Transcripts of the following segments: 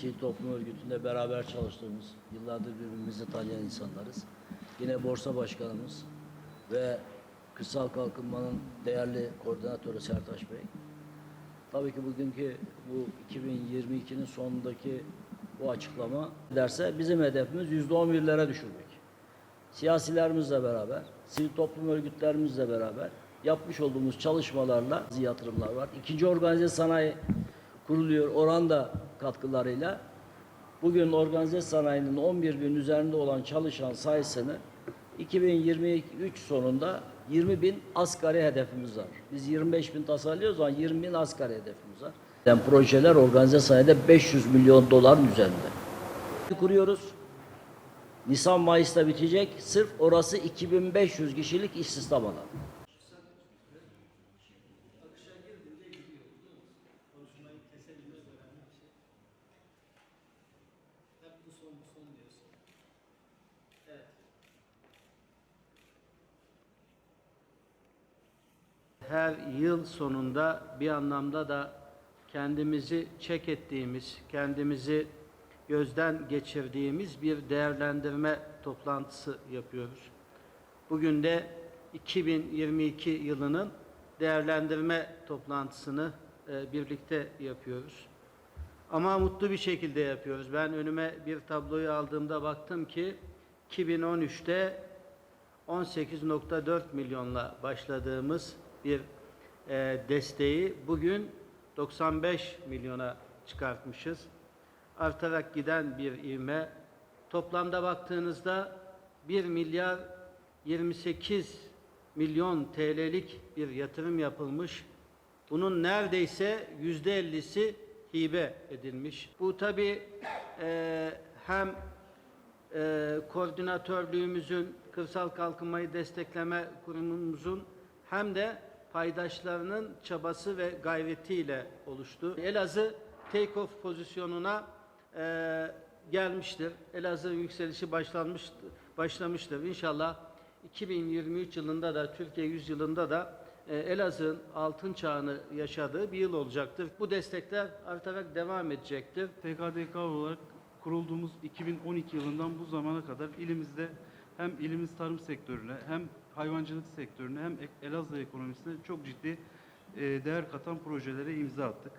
sivil toplum örgütünde beraber çalıştığımız, yıllardır birbirimizi tanıyan insanlarız. Yine borsa başkanımız ve kırsal kalkınmanın değerli koordinatörü Sertaş Bey. Tabii ki bugünkü bu 2022'nin sonundaki bu açıklama derse bizim hedefimiz yüzde on birlere düşürmek. Siyasilerimizle beraber, sivil toplum örgütlerimizle beraber yapmış olduğumuz çalışmalarla yatırımlar var. İkinci organize sanayi kuruluyor oran da katkılarıyla. Bugün organize sanayinin 11 bin üzerinde olan çalışan sayısını 2023 sonunda 20 bin asgari hedefimiz var. Biz 25 bin tasarlıyoruz ama 20 bin asgari hedefimiz var. Yani projeler organize sanayide 500 milyon doların üzerinde. Kuruyoruz. Nisan Mayıs'ta bitecek. Sırf orası 2500 kişilik istihdam alanı. Her yıl sonunda bir anlamda da kendimizi çek ettiğimiz, kendimizi gözden geçirdiğimiz bir değerlendirme toplantısı yapıyoruz. Bugün de 2022 yılının değerlendirme toplantısını e, birlikte yapıyoruz. Ama mutlu bir şekilde yapıyoruz. Ben önüme bir tabloyu aldığımda baktım ki 2013'te 18.4 milyonla başladığımız bir e, desteği bugün 95 milyona çıkartmışız. Artarak giden bir ivme. Toplamda baktığınızda 1 milyar 28 milyon TL'lik bir yatırım yapılmış. Bunun neredeyse yüzde ellisi hibe edilmiş. Bu tabi hem e, koordinatörlüğümüzün, kırsal kalkınmayı destekleme kurumumuzun hem de paydaşlarının çabası ve gayretiyle oluştu. Elazığ take-off pozisyonuna e, gelmiştir. Elazığ yükselişi başlanmış, başlamıştır. İnşallah 2023 yılında da Türkiye 100 yılında da e, Elazığ'ın altın çağını yaşadığı bir yıl olacaktır. Bu destekler artarak devam edecektir. TKDK olarak kurulduğumuz 2012 yılından bu zamana kadar ilimizde hem ilimiz tarım sektörüne hem hayvancılık sektörüne hem Elazığ ekonomisine çok ciddi e, değer katan projelere imza attık.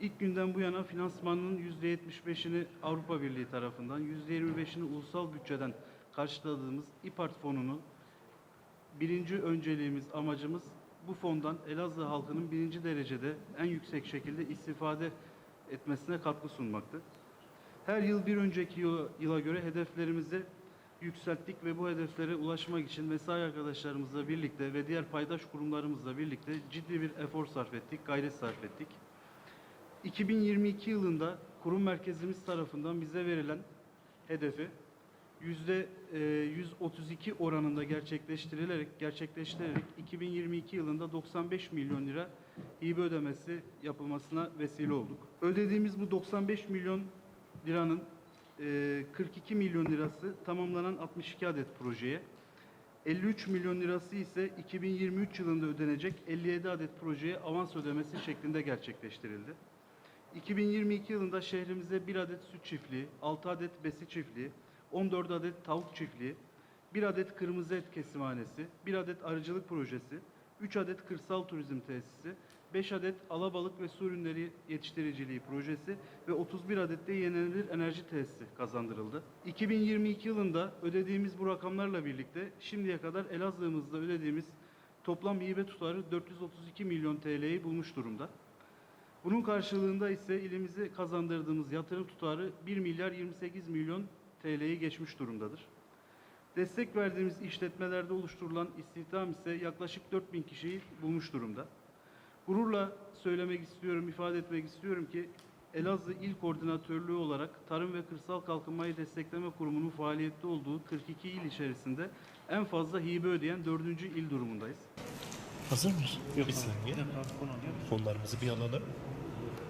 İlk günden bu yana finansmanının %75'ini Avrupa Birliği tarafından, %25'ini ulusal bütçeden karşıladığımız İPART fonunu birinci önceliğimiz, amacımız bu fondan Elazığ halkının birinci derecede en yüksek şekilde istifade etmesine katkı sunmaktı. Her yıl bir önceki yıla göre hedeflerimizi yükselttik ve bu hedeflere ulaşmak için mesai arkadaşlarımızla birlikte ve diğer paydaş kurumlarımızla birlikte ciddi bir efor sarf ettik, gayret sarf ettik. 2022 yılında kurum merkezimiz tarafından bize verilen hedefi yüzde e, 132 oranında gerçekleştirilerek gerçekleştirilerek 2022 yılında 95 milyon lira hibe ödemesi yapılmasına vesile olduk. Ödediğimiz bu 95 milyon liranın e, 42 milyon lirası tamamlanan 62 adet projeye, 53 milyon lirası ise 2023 yılında ödenecek 57 adet projeye avans ödemesi şeklinde gerçekleştirildi. 2022 yılında şehrimizde 1 adet süt çiftliği, 6 adet besi çiftliği, 14 adet tavuk çiftliği, 1 adet kırmızı et kesimhanesi, 1 adet arıcılık projesi, 3 adet kırsal turizm tesisi, 5 adet alabalık ve su ürünleri yetiştiriciliği projesi ve 31 adet de yenilenebilir enerji tesisi kazandırıldı. 2022 yılında ödediğimiz bu rakamlarla birlikte şimdiye kadar Elazığ'ımızda ödediğimiz toplam hibe tutarı 432 milyon TL'yi bulmuş durumda. Bunun karşılığında ise ilimize kazandırdığımız yatırım tutarı 1 milyar 28 milyon TL'yi geçmiş durumdadır. Destek verdiğimiz işletmelerde oluşturulan istihdam ise yaklaşık 4000 kişiyi bulmuş durumda. Gururla söylemek istiyorum, ifade etmek istiyorum ki Elazığ İl Koordinatörlüğü olarak Tarım ve Kırsal Kalkınmayı Destekleme Kurumu'nun faaliyette olduğu 42 il içerisinde en fazla hibe ödeyen 4. il durumundayız. Hazır mıyız? Bir saniye. Fonlarımızı bir alalım.